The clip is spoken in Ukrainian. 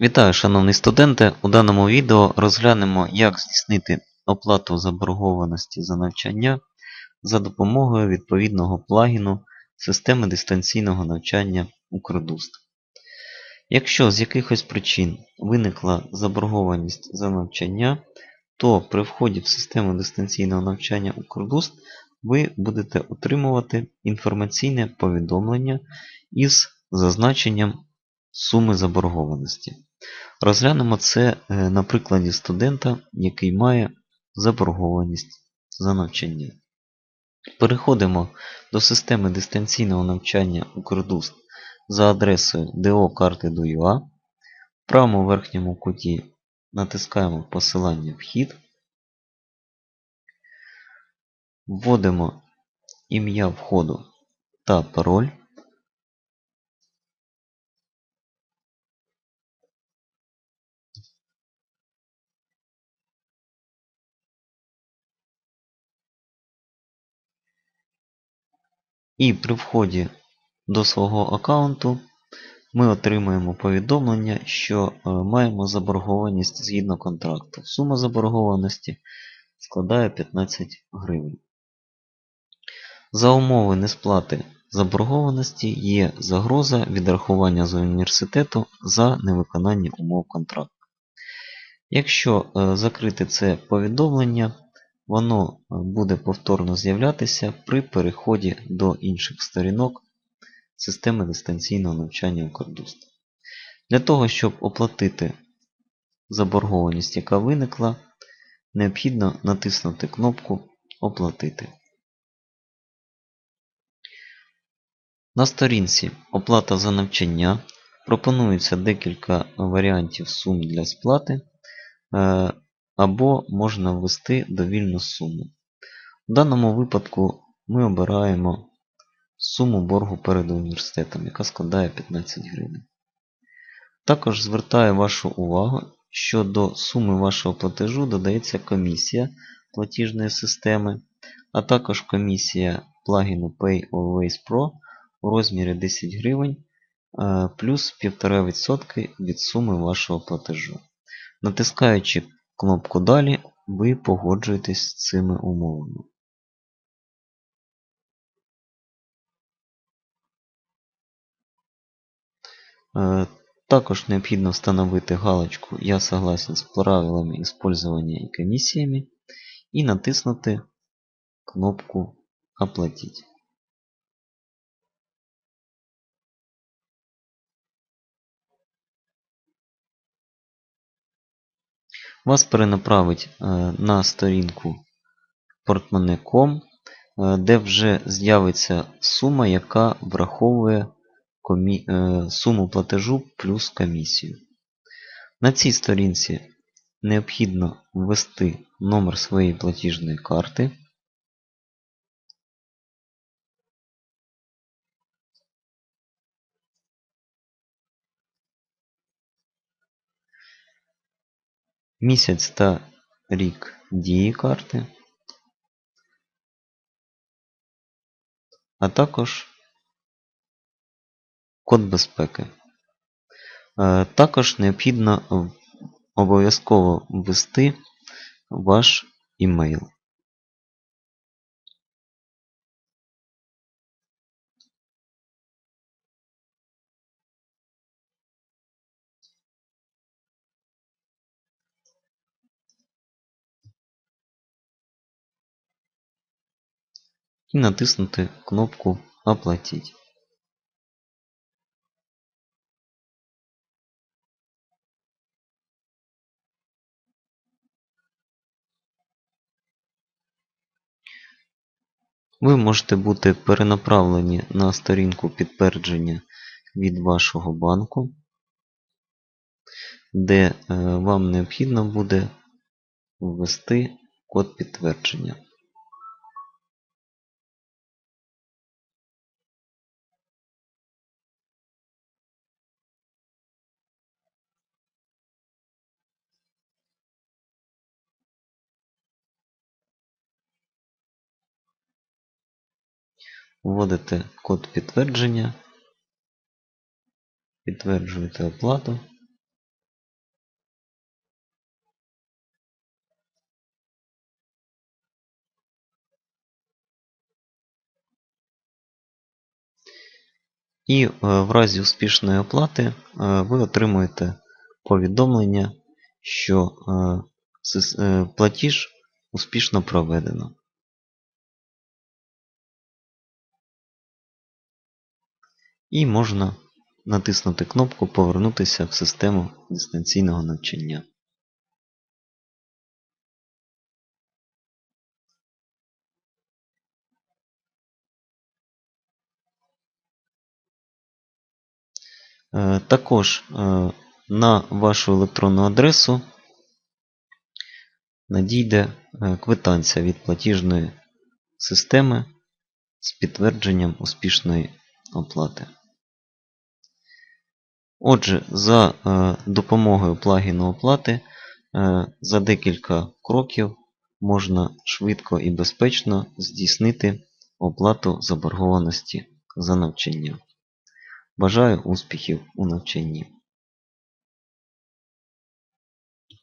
Вітаю, шановні студенти! У даному відео розглянемо, як здійснити оплату заборгованості за навчання за допомогою відповідного плагіну системи дистанційного навчання Укрдуст. Якщо з якихось причин виникла заборгованість за навчання, то при вході в систему дистанційного навчання Укрдуст ви будете отримувати інформаційне повідомлення із зазначенням суми заборгованості. Розглянемо це е, на прикладі студента, який має заборгованість за навчання. Переходимо до системи дистанційного навчання Укрдуст за адресою do.karти.do.ua. В правому верхньому куті натискаємо посилання Вхід. Вводимо ім'я входу та пароль. І при вході до свого аккаунту ми отримаємо повідомлення, що е, маємо заборгованість згідно контракту. Сума заборгованості складає 15 гривень. За умови несплати заборгованості є загроза відрахування з університету за невиконання умов контракту. Якщо е, закрити це повідомлення, воно е, буде повторно з'являтися при переході до інших сторінок системи дистанційного навчання Укрдуст. Для того, щоб оплатити заборгованість, яка виникла, необхідно натиснути кнопку Оплатити. На сторінці Оплата за навчання пропонується декілька варіантів сум для сплати, е, або можна ввести довільну суму. В даному випадку ми обираємо суму боргу перед університетом, яка складає 15 гривень. Також звертаю вашу увагу, що до суми вашого платежу додається комісія платіжної системи, а також комісія плагіну Pay Always Pro у розмірі 10 гривень е, плюс 1,5% від суми вашого платежу. Натискаючи кнопку Далі, ви погоджуєтесь з цими умовами. Е, також необхідно встановити галочку Я согласен з правилами использования і комісіями і натиснути кнопку Оплатить. Вас перенаправить е, на сторінку portmonee.com, е, де вже з'явиться сума, яка враховує. Е, суму платежу плюс комісію. На цій сторінці необхідно ввести номер своєї платіжної карти. Місяць та рік дії карти, а також код безпеки. Е, також необхідно обов'язково ввести ваш імейл. І натиснути кнопку Оплатить. Ви можете бути перенаправлені на сторінку підтвердження від вашого банку, де е, вам необхідно буде ввести код підтвердження. Вводите код підтвердження, підтверджуєте оплату. І е, в разі успішної оплати е, ви отримуєте повідомлення, що е, платіж успішно проведено. І можна натиснути кнопку Повернутися в систему дистанційного навчання. Е, Також е, на вашу електронну адресу надійде е, квитанція від платіжної системи з підтвердженням успішної оплати. Отже, за е, допомогою плагіну оплати е, за декілька кроків можна швидко і безпечно здійснити оплату заборгованості за навчання. Бажаю успіхів у навчанні!